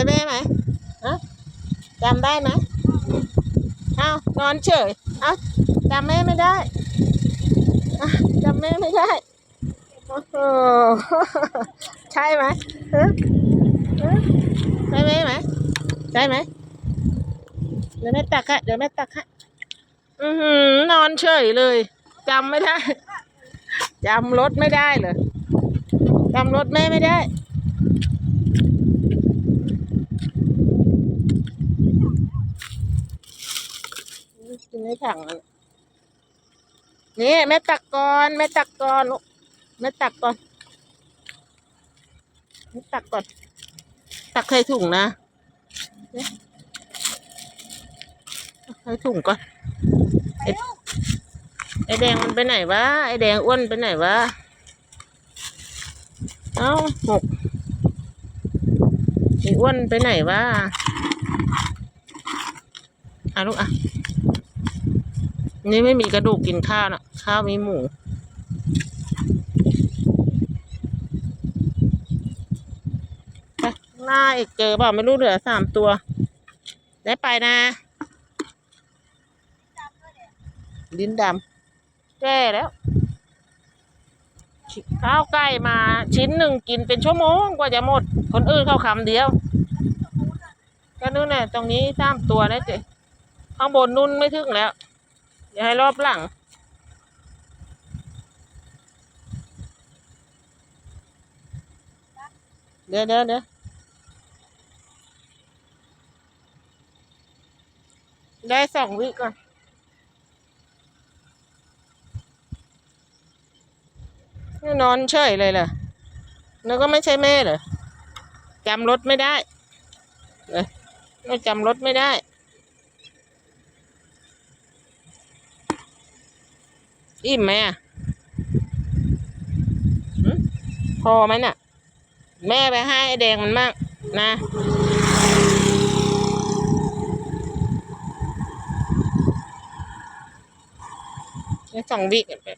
ช่แม่ไหมฮะจำได้ไหมเอ้านอนเฉยเอ้าจำแม่ไม่ได้จำแม่ไม่ได้โอ้โหใช่ไหมฮะใช่แม่ไหมใช่ไหมเดี๋ยวแม่ตักให้เดี๋ยวแม่ตักให้อือหือนอนเฉยเลยจำไม่ได้จำรถไม่ได้เลยจำรถแม่ไม่ได้ ในถังนี่แม่ตักก่อนแม่ตักก่อนลูกแม่ตักก่อนแม่ตักก่อน ตักใส่ถุงนะตักใส่ถุงก่อนไอ้ไอแดงมันไปไหนวะไอแดงอ้วนไปไหนวะเอ้าหกไออ้วนไปไหนวะอะลูกอะ นี่ไม่มีกระดูกกินข้าวนะข้าวมีหมูไปข้างหน้าอีกเจอเปล่าไม่รู้เหลือสามตัว ได้ไปนะดินดำแก่แล้ว ข้าวไก่มาชิ้นหนึ่งกินเป็นชั่วโมงกว่าจะหมด คนอื่นเข้าคำเดียว ก็นู่นน่ะตรงนี้สามตัวนะเจ๊ข้างบนนุ่นไม่ถึงแล้ว เดี๋ยวให้รอบหลัง เดี๋ยวเดี๋ยวเดี๋ยวได้สองวิก่อนนี่นอนเฉยเลยเหรอแล้วก็ไม่ใช่แม่เหรอจำรถไม่ได้เอ้ยไม่จำรถไม่ได้ อิ่มไหมอะหึพอไหมน่ะ แม่ไปให้ไอ้แดงมันมั่งนะนี่สองวิกันไป